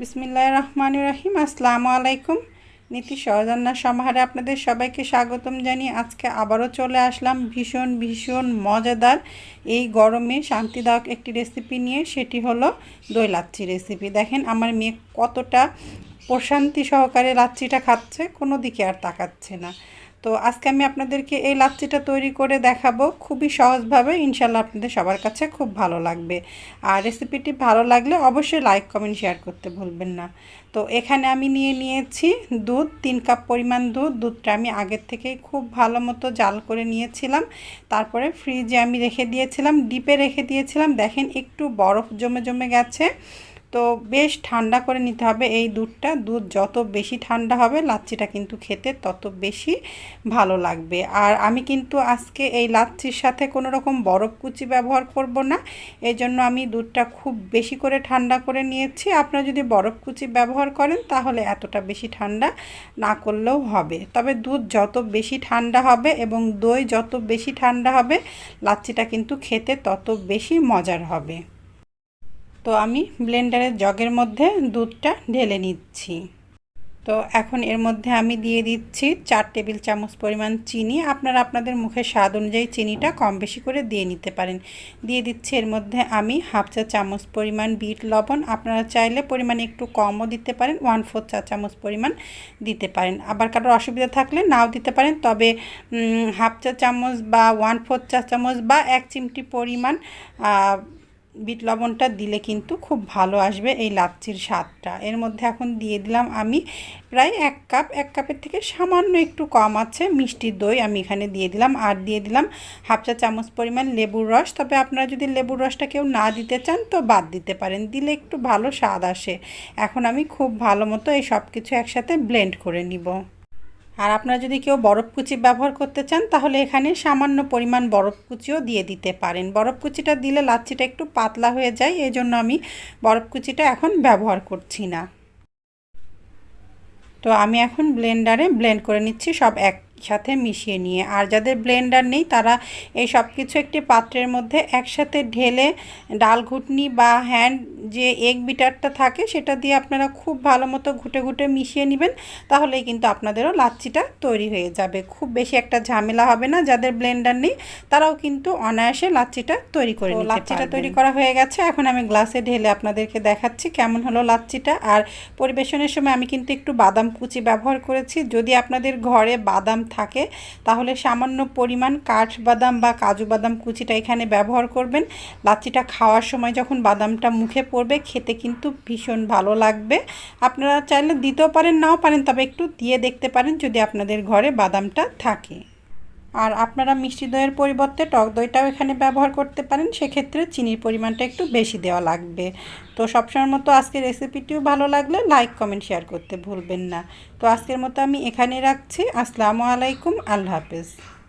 বিসমিল্লাহ রহমান রাহিম আসসালামু আলাইকুম নীতি সহজান্নার সমাহারে আপনাদের সবাইকে স্বাগতম জানিয়ে আজকে আবারও চলে আসলাম ভীষণ ভীষণ মজাদার, এই গরমে শান্তিদায়ক একটি রেসিপি নিয়ে। সেটি হলো দই লাচ্ছি রেসিপি। দেখেন, আমার মেয়ে কতটা প্রশান্তি সহকারে লাচ্ছিটা খাচ্ছে, কোনো দিকে আর তাকাচ্ছে না। তো আজকে আমি আপনাদেরকে এই লাচ্ছিটা তৈরি করে দেখাবো। খুবই সহজভাবে ইনশাল্লাহ আপনাদের সবার কাছে খুব ভালো লাগবে। আর রেসিপিটি ভালো লাগলে অবশ্যই লাইক, কমেন্ট, শেয়ার করতে ভুলবেন না। তো এখানে আমি নিয়ে নিয়েছি দুধ, তিন কাপ পরিমাণ দুধ। দুধটা আমি আগের থেকেই খুব ভালো মতো জাল করে নিয়েছিলাম। তারপরে ফ্রিজে আমি রেখে দিয়েছিলাম, ডিপে রেখে দিয়েছিলাম। দেখেন একটু বরফ জমে জমে গেছে। তো বেশ ঠান্ডা করে নিতে হবে এই দুধটা। দুধ যত বেশি ঠান্ডা হবে, লাচ্ছিটা কিন্তু খেতে তত বেশি ভালো লাগবে। আর আমি কিন্তু আজকে এই লাচ্ছির সাথে কোনো রকম বরফ কুচি ব্যবহার করব না। এই জন্য আমি দুধটা খুব বেশি করে ঠান্ডা করে নিয়েছি। আপনারা যদি বরফ কুচি ব্যবহার করেন, তাহলে এতটা বেশি ঠান্ডা না করলেও হবে। তবে দুধ যত বেশি ঠান্ডা হবে এবং দই যত বেশি ঠান্ডা হবে, লাচ্ছিটা কিন্তু খেতে তত বেশি মজার হবে। তো আমি ব্লেন্ডারের জগের মধ্যে দুধটা ঢেলে নিচ্ছি। তো এখন এর মধ্যে আমি দিয়ে দিচ্ছি চার টেবিল চামচ পরিমাণ চিনি। আপনারা আপনাদের মুখের স্বাদ অনুযায়ী চিনিটা কম বেশি করে দিয়ে নিতে পারেন। দিয়ে দিচ্ছি এর মধ্যে আমি হাফ চা চামচ পরিমাণ বিট লবণ। আপনারা চাইলে পরিমাণ একটু কমও দিতে পারেন, ওয়ান ফোর চা চামচ পরিমাণ দিতে পারেন। আবার কারোর অসুবিধা থাকলে নাও দিতে পারেন, তবে হাফ চা চামচ বা ওয়ান ফোর চা চামচ বা এক চিমটি পরিমাণ বিট লবণটা দিলে কিন্তু খুব ভালো আসবে এই লাচ্ছির স্বাদটা। এর মধ্যে এখন দিয়ে দিলাম আমি প্রায় এক কাপ, এক কাপের থেকে সামান্য একটু কম আছে মিষ্টির দই আমি এখানে দিয়ে দিলাম। আর দিয়ে দিলাম হাফ চা চামচ পরিমাণ লেবুর রস। তবে আপনারা যদি লেবুর রসটা কেউ না দিতে চান তো বাদ দিতে পারেন, দিলে একটু ভালো স্বাদ আসে। এখন আমি খুব ভালো মতো এই সব কিছু একসাথে ব্লেন্ড করে নিব। আর আপনারা যদি কেউ বরফ কুচি ব্যবহার করতে চান, তাহলে এখানে সামান্য পরিমাণ বরফ কুচিও দিয়ে দিতে পারেন। বরফ কুচিটা দিলে লাচ্ছিটা একটু পাতলা হয়ে যায় এই জন্য আমি বরফ কুচিটা এখন ব্যবহার করছি না। তো আমি এখন ব্লেন্ডারে ব্লেন্ড করে নিচ্ছি সব এক সাথে মিশিয়ে নিয়ে। আর যাদের ব্লেন্ডার নেই তারা এই সব কিছু একটি পাত্রের মধ্যে একসাথে ঢেলে ডাল ঘুটনি বা হ্যান্ড যে এগ বিটারটা থাকে সেটা দিয়ে আপনারা খুব ভালো মতো ঘুটে ঘুটে মিশিয়ে নেবেন তাহলেই কিন্তু আপনাদেরও লাচ্ছিটা তৈরি হয়ে যাবে। খুব বেশি একটা ঝামেলা হবে না যাদের ব্লেন্ডার নেই তারাও কিন্তু অনায়াসে লাচ্ছিটা তৈরি করে লাচ্ছিটা তৈরি করা হয়ে গেছে এখন আমি গ্লাসে ঢেলে আপনাদেরকে দেখাচ্ছি কেমন হলো লাচ্ছিটা। আর পরিবেশনের সময় আমি কিন্তু একটু বাদাম কুচি ব্যবহার করেছি। যদি আপনাদের ঘরে বাদাম থাকে, তাহলে সামান্য পরিমাণ কাঠবাদাম বা কাজু বাদাম কুচিটা এখানে ব্যবহার করবেন। লাচ্ছিটা খাওয়ার সময় যখন বাদামটা মুখে পড়বে, খেতে কিন্তু ভীষণ ভালো লাগবে। আপনারা চাইলে দিতেও পারেন, নাও পারেন, তবে একটু দিয়ে দেখতে পারেন যদি আপনাদের ঘরে বাদামটা থাকে। আর আপনারা মিষ্টি দইয়ের পরিবর্তে টক দইটাও এখানে ব্যবহার করতে পারেন, সেক্ষেত্রে চিনির পরিমাণটা একটু বেশি দেওয়া লাগবে। তো সবসময়ের মতো আজকের রেসিপিটিও ভালো লাগলে লাইক, কমেন্ট, শেয়ার করতে ভুলবেন না। তো আজকের মতো আমি এখানে রাখছি। আসসালামু আলাইকুম, আল্লাহ হাফেজ।